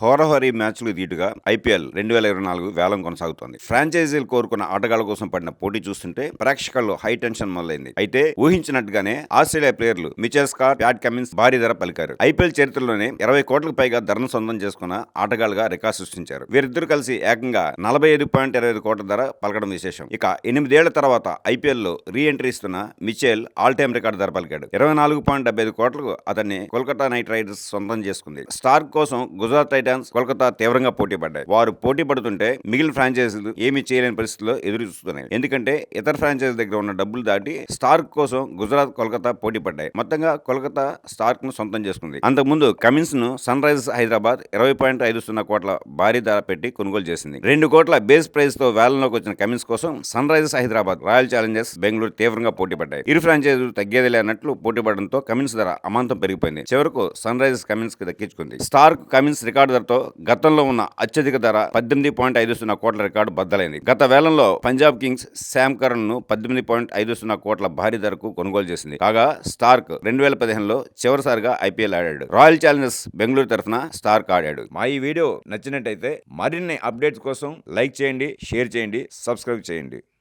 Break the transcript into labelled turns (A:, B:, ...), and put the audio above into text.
A: హోరహోరీ మ్యాచ్లు దీటుగా ఐపీఎల్ రెండు వేల ఇరవై నాలుగు వేలం కొనసాగుతోంది. ఫ్రాంచైజీలు కోరుకున్న ఆటగాళ్ళ కోసం పడిన పోటీ చూస్తుంటే ప్రేక్షకుల్లో హై టెన్షన్ మొదలైంది. అయితే ఊహించినట్టుగానే ఆస్ట్రేలియా ప్లేయర్లు మిచెల్ స్కాట్ ప్యాట్ కమిన్స్ భారీ ధర పలికారు. ఐపీఎల్ చరిత్రలోనే ఇరవై కోట్లకు పైగా ధరను సొంతం చేసుకున్న ఆటగాళ్ళుగా రికార్డు సృష్టించారు. వీరిద్దరు కలిసి ఏకంగా నలభై ఐదు పాయింట్ ఇరవై ఐదు కోట్ల ధర పలకడం విశేషం. ఇక ఎనిమిదేళ్ళ తర్వాత ఐపీఎల్లో రీ ఎంట్రీ ఇస్తున్న మిచెల్ ఆల్ టైమ్ రికార్డు ధర పలికాడు. ఇరవై నాలుగు పాయింట్ డెబ్బై ఐదు కోట్లకు అతన్ని కోల్కతా నైట్ రైడర్స్ సొంతం చేసుకుంది. స్టార్ కోసం గుజరాత్ టైటాన్స్ కోల్కతా తీవ్రంగా పోటీ పడ్డాయి. వారు పోటీ పడుతుంటే మిగిలిన ఫ్రాంచైజీలు ఏమీ చేయలేని పరిస్థితిలో ఎదురు చూస్తున్నాయి. ఎందుకంటే ఇతర ఫ్రాంచైజీ దగ్గర ఉన్న డబ్బులు దాటి స్టార్క్ కోసం గుజరాత్ కోల్కతా పోటీ పడ్డాయి. మొత్తంగా కోల్కతా స్టార్క్ను సొంతం చేసుకుంది. అంతకుముందు కమిన్స్ను సన్ రైజర్స్ హైదరాబాద్ ఇరవై పాయింట్ ఐదు సున్నా కోట్ల భారీ ధర పెట్టి కొనుగోలు చేసింది. రెండు కోట్ల బేస్ ప్రైస్తో వేలంలోకి వచ్చిన కమిన్స్ కోసం Sunrisers Hyderabad Royal Challengers Bengaluru తీవ్రంగా పోటీ పడ్డాయి. ఇరు ఫ్రాంచైజీలు తగ్గేది లేనట్లు పోటీ పడడంతో కమిన్స్ ధర అమాంతం పెరిగిపోయింది. చివరకు సన్ రైజర్స్ కమిన్స్కి దక్కించుకుంది. స్టార్క్ కమిన్స్ రికార్డు ధరతో గతంలో ఉన్న అత్యధిక ధర పద్దెనిమిది పాయింట్ ఐదు సున్నా కోట్ల రికార్డు బద్దలైంది. గత వేలంలో పంజాబ్ కింగ్స్ శామ్ కరణ్ను పద్దెనిమిది పాయింట్ ఐదు సున్నా కోట్ల భారీ ధరకు కొనుగోలు చేసింది. కాగా స్టార్క్ రెండు వేల పదిహేనులో చివరిసారిగా ఐపీఎల్ ఆడాడు. రాయల్ ఛాలెంజర్స్ బెంగళూరు తరఫున స్టార్క్ ఆడాడు. మా ఈ వీడియో నచ్చినట్టయితే మరిన్ని అప్డేట్స్ కోసం లైక్ చేయండి షేర్ చేయండి సబ్స్క్రైబ్ చేయండి.